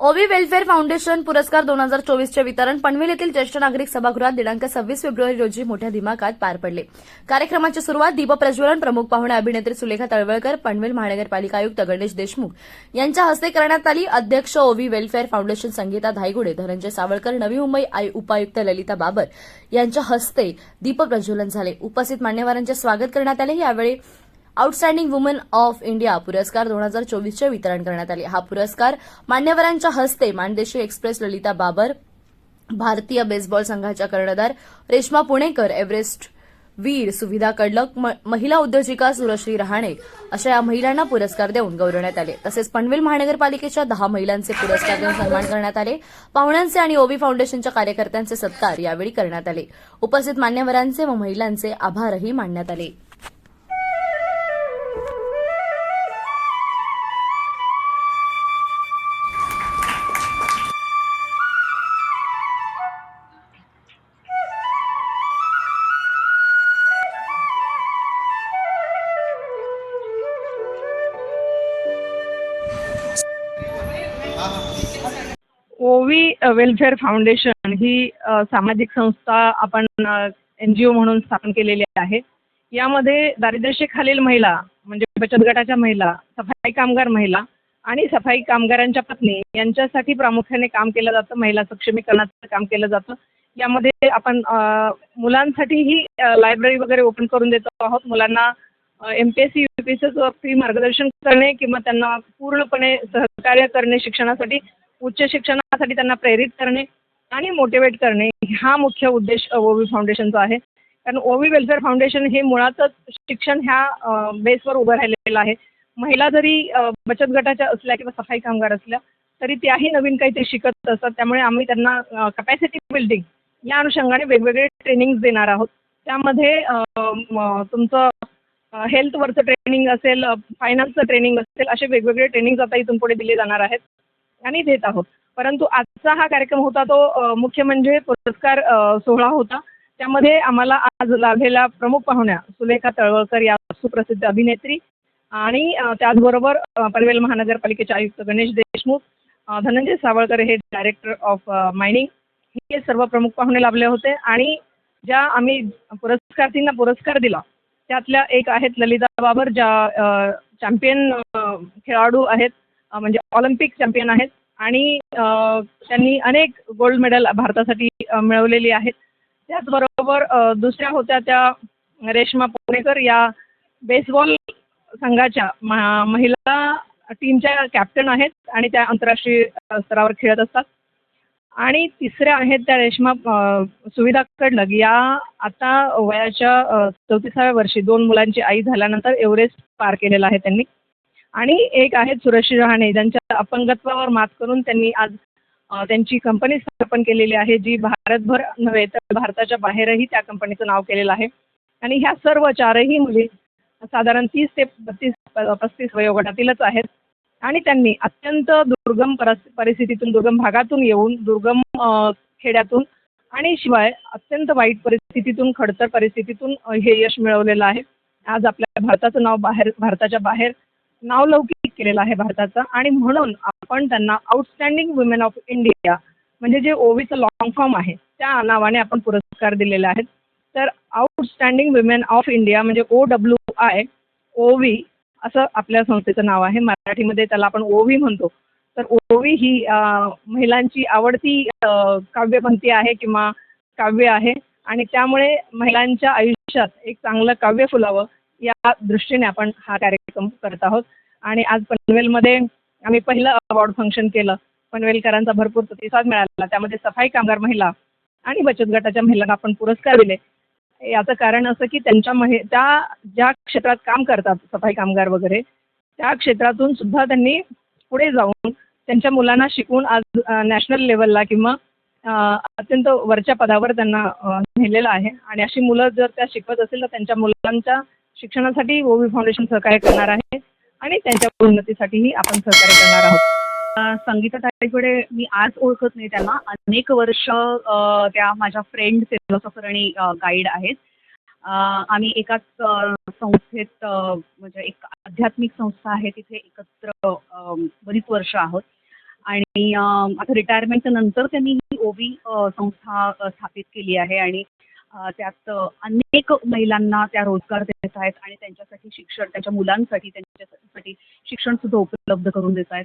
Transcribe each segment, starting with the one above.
ओवी welfare foundation पुरस्कार दोन हजार चोवीसचे वितरण. पनवेल येथील ज्येष्ठ नागरिक सभागृहात दिनांक सव्वीस फेब्रुवारी रोजी मोठ्या दिमाकात पार पडले. कार्यक्रमाची सुरुवात दीपप्रज्वलन प्रमुख पाहुणे अभिनेत्री सुलेखा तळवळकर पनवेल महानगरपालिका आयुक्त गणेश देशमुख यांच्या हस्ते करण्यात आली. अध्यक्ष ओवी वेलफेअर फाउंडेशन संगीता धायगुडे धनंजय सावळकर नवी मुंबई उपायुक्त ललिता बाबर यांच्या हस्ते दीपप्रज्वलन झाले. उपस्थित मान्यवरांचे स्वागत करण्यात आले. यावेळी आउटस्टँडिंग वुमन ऑफ इंडिया पुरस्कार दोन हजार चोवीसचे वितरण करण्यात आले. हा पुरस्कार मान्यवरांच्या हस्ते मानदेशी एक्सप्रेस ललिता बाबर भारतीय बेसबॉल संघाच्या कर्णधार रेश्मा पुणेकर एव्हरेस्ट वीर सुविधा कडलक म- महिला उद्योजिका सुरश्री रहाणे अशा या महिलांना पुरस्कार देऊन गौरवण्यात आले. तसेच पनवेल महानगरपालिकेच्या दहा महिलांचे पुरस्कार देऊन सन्मान करण्यात आले. पाहुण्यांचे आणि ओबी फाउंडेशनच्या कार्यकर्त्यांचे सत्कार यावेळी करण्यात आले. उपस्थित मान्यवरांचे व महिलांचे आभारही मानण्यात आले. ओवी वेलफेअर फाउंडेशन ही सामाजिक संस्था आपण एन जी ओ म्हणून स्थापन केलेली आहे. यामध्ये दारिद्र्यरेषेखालील महिला म्हणजे बचत गटाच्या महिला सफाई कामगार महिला आणि सफाई कामगारांच्या पत्नी यांच्यासाठी प्रामुख्याने काम केलं जातं. महिला सक्षमीकरणाचं काम केलं जातं. यामध्ये आपण मुलांसाठीही लायब्ररी वगैरे ओपन करून देतो आहोत. मुलांना M P S C U P S सीचं फ्री मार्गदर्शन करणे किंवा त्यांना पूर्णपणे सहकार्य करणे शिक्षणासाठी उच्च शिक्षणासाठी त्यांना प्रेरित करणे आणि मोटिवेट करणे हा मुख्य उद्देश ओवी फाउंडेशनचा आहे. कारण ओवी वेलफेअर फाउंडेशन हे मुळातच शिक्षण ह्या बेसवर उभं राहिलेलं आहे. महिला जरी बचत गटाच्या असल्या किंवा सफाई कामगार असल्या तरी त्याही नवीन काहीतरी शिकत असतात. त्यामुळे आम्ही त्यांना कपॅसिटी बिल्डिंग या अनुषंगाने वेगवेगळे ट्रेनिंग्ज देणार आहोत. त्यामध्ये तुमचं हेल्थवरचं ट्रेनिंग असेल फायनान्सचं ट्रेनिंग असेल असे वेगवेगळे ट्रेनिंग्ज आता इथून पुढे दिले जाणार आहेत आणि देत आहोत. परंतु आजचा हा कार्यक्रम होता तो मुख्य म्हणजे पुरस्कार सोहळा होता. त्यामध्ये आम्हाला आज लाभलेल्या प्रमुख पाहुण्या सुलेखा तळवळकर या सुप्रसिद्ध अभिनेत्री आणि त्याचबरोबर पनवेल महानगरपालिकेचे आयुक्त गणेश देशमुख धनंजय सावळकर हे डायरेक्टर ऑफ मायनिंग हे सर्व प्रमुख पाहुणे लाभले होते. आणि ज्या आम्ही पुरस्कारार्थींना पुरस्कार दिला त्यातल्या एक आहेत ललिता बाबर ज्या चॅम्पियन खेळाडू आहेत म्हणजे ऑलिम्पिक चॅम्पियन आहेत. आणि त्यांनी अनेक गोल्ड मेडल भारतासाठी मिळवलेली आहेत. त्याचबरोबर दुसऱ्या होत्या त्या रेश्मा पुणेकर या बेसबॉल संघाच्या म- महिला टीमच्या कॅप्टन आहेत आणि त्या आंतरराष्ट्रीय स्तरावर खेळत असतात. आणि तिसऱ्या आहेत त्या रेश्मा सुविधा कडलग या आता वयाच्या चौतीसाव्या वर्षी दोन मुलांची आई झाल्यानंतर एव्हरेस्ट पार केलेला आहे त्यांनी. आणि एक आहेत सुरश्री रहाणे ज्यांच्या अपंगत्वावर मात करून त्यांनी आज त्यांची कंपनी स्थापन केलेली आहे जी भारतभर नव्हे तर भारताच्या बाहेरही त्या कंपनीचं नाव केलेलं आहे. आणि ह्या सर्व चारही मुली साधारण तीस ते बत्तीस पस्तीस वयोगटातीलच आहेत. आणि त्यांनी अत्यंत दुर्गम परस परिस्थितीतून दुर्गम भागातून येऊन दुर्गम खेड्यातून आणि शिवाय अत्यंत वाईट परिस्थितीतून खडतर परिस्थितीतून हे यश मिळवलेलं आहे. आज आपल्या भारताचं नाव बाहेर भारताच्या बाहेर नावलौकिक केलेलं आहे भारताचं आणि म्हणून आपण त्यांना आउटस्टँडिंग वुमेन ऑफ इंडिया म्हणजे जे ओवीचं लॉंग फॉर्म आहे त्या नावाने आपण पुरस्कार दिलेले आहेत. तर आउटस्टँडिंग वुमेन ऑफ इंडिया म्हणजे ओ डब्ल्यू आय ओवी असं आपल्या संस्थेचं नाव आहे. मराठीमध्ये त्याला आपण ओवी म्हणतो. तर ओवी ही महिलांची आवडती काव्यपंक्ती आहे किंवा काव्य आहे. आणि त्यामुळे महिलांच्या आयुष्यात एक चांगलं काव्य फुलावं या दृष्टीने आपण हा कार्यक्रम करत आहोत. आणि आज पनवेलमध्ये आम्ही पहिलं अवॉर्ड फंक्शन केलं. पनवेलकरांचा भरपूर प्रतिसाद मिळाला. त्यामध्ये सफाई कामगार महिला आणि बचत गटाच्या महिलांना आपण पुरस्कार दिले. याचं कारण असं की त्यांच्या महि त्या ज्या क्षेत्रात काम करतात सफाई कामगार वगैरे त्या क्षेत्रातून सुद्धा त्यांनी पुढे जाऊन त्यांच्या मुलांना शिकवून आज नॅशनल लेवलला किंवा अत्यंत वरच्या पदावर त्यांना नेलेलं आहे. आणि अशी मुलं जर त्या शिकवत असेल तर त्यांच्या मुलांच्या शिक्षणासाठी ओवी फाउंडेशन सहकार्य करणार आहे आणि त्यांच्या उन्नतीसाठीही आपण सहकार्य करणार आहोत. संगीताताईकडे मी आज ओळखत नाही त्यांना. अनेक वर्ष त्या माझ्या फ्रेंड फिलॉसॉफर आणि गाईड आहेत. आम्ही एकाच संस्थेत म्हणजे एक आध्यात्मिक संस्था आहे. तिथे एकत्र बरीच वर्ष आहोत. आणि आता रिटायरमेंटच्या नंतर त्यांनी ही ओवी संस्था स्थापित केली आहे. आणि त्यात अनेक महिलांना त्या रोजगार देत आहेत. आणि त्यांच्यासाठी शिक्षण त्यांच्या मुलांसाठी त्यांच्यासाठी शिक्षण सुद्धा उपलब्ध करून देत आहेत.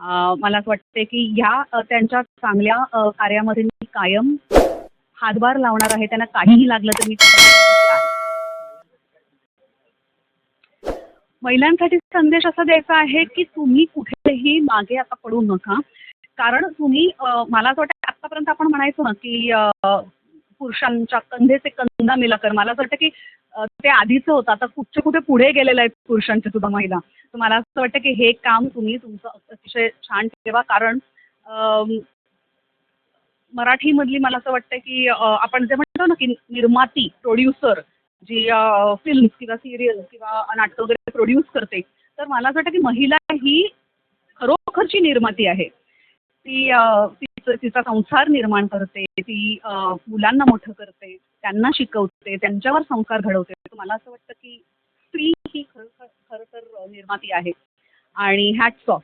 मला असं वाटते की ह्या त्यांच्या चांगल्या कार्यामध्ये मी कायम हातभार लावणार आहे. त्यांना काहीही लागलं तर मी महिलांसाठी संदेश असा द्यायचा आहे की तुम्ही कुठेही मागे आता पडू नका. कारण तुम्ही मला असं वाटतं आत्तापर्यंत आपण म्हणायचो ना की अ, पुरुषांच्या कंधेचे कंदा मिलाकर मला असं वाटतं की ते आधीचं होतं. आता कुठचे कुठे पुढे गेलेलं आहेत पुरुषांच्या सुद्धा महिला. तर मला असं वाटतं की हे काम तुम्ही तुमचं अतिशय छान ठेवा. कारण मराठीमधली मला असं वाटतं की आपण जे म्हणतो ना की निर्माती प्रोड्युसर जी फिल्म किंवा सिरियल किंवा नाटकं वगैरे प्रोड्यूस करते तर मला असं वाटतं की महिला ही खरोखरची निर्माती आहे. ती तिचं तिचा संसार निर्माण करते ती मुलांना मोठं करते. त्यांना शिकवते त्यांच्यावर संस्कार घडवते. तर मला असं वाटतं की स्त्री ही खरं खरं तर निर्माती आहे. आणि हॅट्स ऑफ